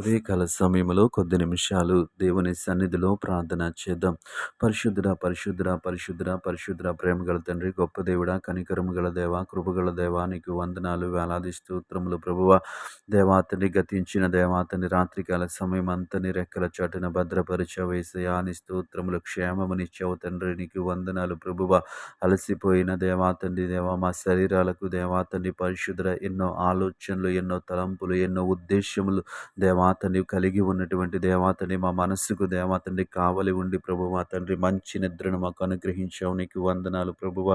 ఉదయకాల సమయంలో కొద్ది నిమిషాలు దేవుని సన్నిధిలో ప్రార్థన చేద్దాం. పరిశుద్ధుడ పరిశుద్ధుడ పరిశుద్ధుడ పరిశుద్ధుడ ప్రేమ గల తండ్రి గొప్ప దేవుడ కనికరము గల దేవ కృపగల దేవ నీకు వందనాలు వేలాది స్తోత్రములు ప్రభువ. దేవాతని గతించిన దేవాతని రాత్రికాల సమయం అంతని రెక్కల చాటున భద్రపరిచ వేసయాని స్తోత్రములు క్షేమమునిచ్చావు తండ్రి నీకు వందనాలు ప్రభువ. అలసిపోయిన దేవాతండి దేవ మా శరీరాలకు దేవాతండి పరిశుద్ధ ఎన్నో ఆలోచనలు ఎన్నో తలంపులు ఎన్నో ఉద్దేశములు దేవా దేవాత కలిగి ఉన్నటువంటి దేవాతని మా మనస్సుకు దేవాతండి కావలి ఉండి ప్రభువ తండ్రి మంచి నిద్రను మాకు అనుగ్రహించావు. నీకు వందనాలు ప్రభువ.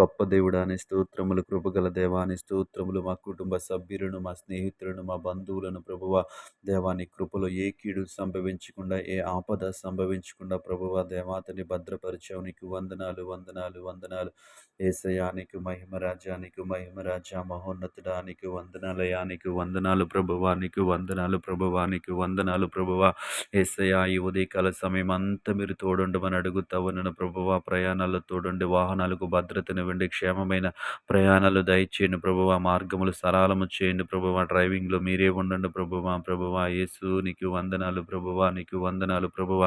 గొప్ప దేవుడాని స్తోత్రములు కృపగల దేవాని స్తోత్రములు మా కుటుంబ సభ్యులను మా స్నేహితులను మా బంధువులను ప్రభువ. దేవాని కృపలో ఏ కీడు సంభవించకుండా ఏ ఆపద సంభవించకుండా ప్రభువ దేవాతని భద్రపరిచావు. నీకు వందనాలు వందనాలు వందనాలు. ఏసయానికి మహిమరాజానికి మహిమరాజా మహోన్నతుడానికి వందనాలయానికి వందనాలు ప్రభువానికి వందనాలు ప్రభు ప్రభువానికి వందనాలు ప్రభువా. ఏసయ్య ఈ ఉదయకాల సమయం అంతా మీరు తోడుండమని అడుగుతా ఉన్నాను ప్రభువ. ప్రయాణాలు తోడుండి వాహనాలకు భద్రతనివ్వండి క్షేమమైన ప్రయాణాలు దయచేయండి ప్రభువ. మార్గములు సరళము చేయండి ప్రభువ. డ్రైవింగ్లో మీరే ఉండండి ప్రభువ. ప్రభువ యేసు నీకు వందనాలు ప్రభువ. నీకు వందనాలు ప్రభువ.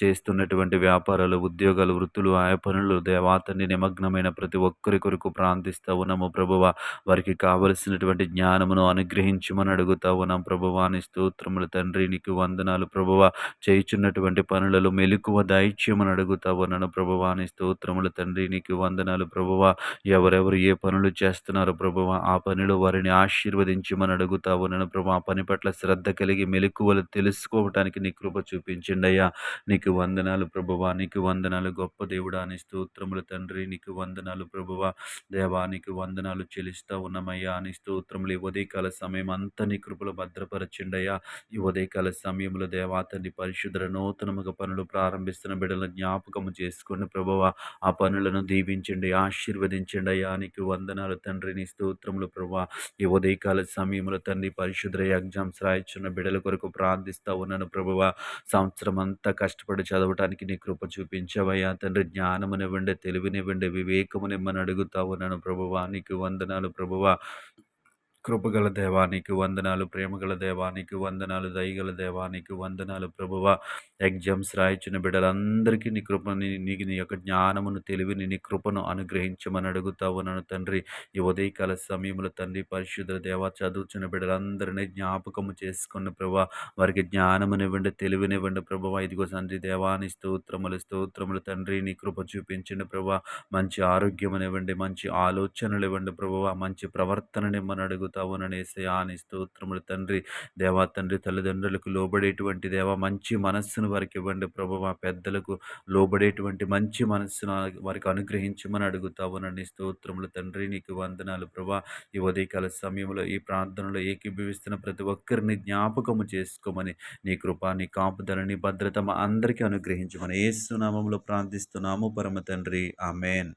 చేస్తున్నటువంటి వ్యాపారాలు ఉద్యోగాలు వృత్తులు ఆయా పనులు దేవాతని నిమగ్నమైన ప్రతి ఒక్కరి కొరకు ప్రాంతిస్తూ ఉన్నాము ప్రభువ. వారికి కావలసినటువంటి జ్ఞానమును అనుగ్రహించమని అడుగుతా ఉన్నాం ప్రభువాని స్తోత్ర స్తోత్రములు తండ్రి. నీకు వందనాలు ప్రభువ. చేయుచున్నటువంటి పనులలో మెలకువ దైత్యమని అడుగుతావు నన్ను ప్రభువాని స్తోత్రములు తండ్రి. నీకు వందనాలు ప్రభువ. ఎవరెవరు ఏ పనులు చేస్తున్నారో ప్రభువ ఆ పనిలో వారిని ఆశీర్వదించమని అడుగుతావు నన్ను ప్రభు ఆ పని పట్ల శ్రద్ధ కలిగి మెలకువలు తెలుసుకోవటానికి నీ కృప చూపించండి అయ్యా. నీకు వందనాలు ప్రభువ. నీకు వందనాలు గొప్ప దేవుడా అని స్తోత్రములు తండ్రి. నీకు వందనాలు ప్రభువ. దేవానికి వందనాలు చెల్లిస్తా ఉన్నామయ్యా అని స్తోత్రములు ఉదయకాల సమయం అంతా నీ కృపలు భద్రపరచండి అయ్యా. ఈ ఉదయకాల సమయంలో దేవాతని పరిశుద్ధ నూతనముగా పనులు ప్రారంభిస్తున్న బిడ్డలను జ్ఞాపకము చేసుకుని ప్రభువ ఆ పనులను దీవించండి ఆశీర్వదించండి. అయ్యా నీకు వందనాలు తండ్రిని స్తోత్రములు ప్రభు ఈ ఉదయకాల సమయంలో తండ్రి పరిశుద్ధ ఎగ్జామ్స్ రాయిచున్న బిడ్డల కొరకు ప్రార్థిస్తూ ఉన్నాను ప్రభువ. సంవత్సరం అంతా కష్టపడి చదవటానికి నీ కృప చూపించవయ్యా తండ్రి. జ్ఞానమునివ్వండి తెలివినివ్వండి వివేకమునిమ్మని అడుగుతా ఉన్నాను ప్రభువా. నీకు వందనాలు ప్రభువ. కృపగల దేవానికి వందనాలు ప్రేమగల దేవానికి వందనాలు దయగల దేవానికి వందనాలు ప్రభువ. ఎగ్జామ్స్ రాయించిన బిడ్డలందరికీ నీ కృపని నీకు నీ యొక్క జ్ఞానమును తెలివిని నీ కృపను అనుగ్రహించమని అడుగుతావు నన్ను తండ్రి. ఈ ఉదయకాల సమయంలో తండ్రి పరిశుద్ధ దేవ చదువుతున్న బిడ్డలందరినీ జ్ఞాపకము చేసుకున్న ప్రభా వారికి జ్ఞానమునివ్వండి తెలివినివ్వండి ప్రభువ. ఇదిగో తండ్రి దేవాని స్తోత్రములు స్తోత్రములు తండ్రి నీ కృప చూపించండి ప్రభా మంచి ఆరోగ్యమునివ్వండి మంచి ఆలోచనలు ఇవ్వండి ప్రభువ. మంచి ప్రవర్తననివ్వని అడుగు అడుగుతావుననేసి ఆని స్తోత్రములు తండ్రి దేవా తండ్రి తల్లిదండ్రులకు లోబడేటువంటి దేవ మంచి మనస్సును వారికి ఇవ్వండి ప్రభు. మా పెద్దలకు లోబడేటువంటి మంచి మనస్సును వారికి అనుగ్రహించమని అడుగుతావునని స్తోత్రములు తండ్రి నీకు వందనాలు ప్రభా. ఈ ఉదయకాల సమయంలో ఈ ప్రార్థనలో ఏకీభవిస్తున్న ప్రతి ఒక్కరిని జ్ఞాపకము చేసుకోమని నీ కృప నీ కాపుదలని భద్రత మా అందరికీ అనుగ్రహించమని ఏసునామంలో ప్రార్థిస్తున్నాము. పరమ తండ్రి ఆమెన్.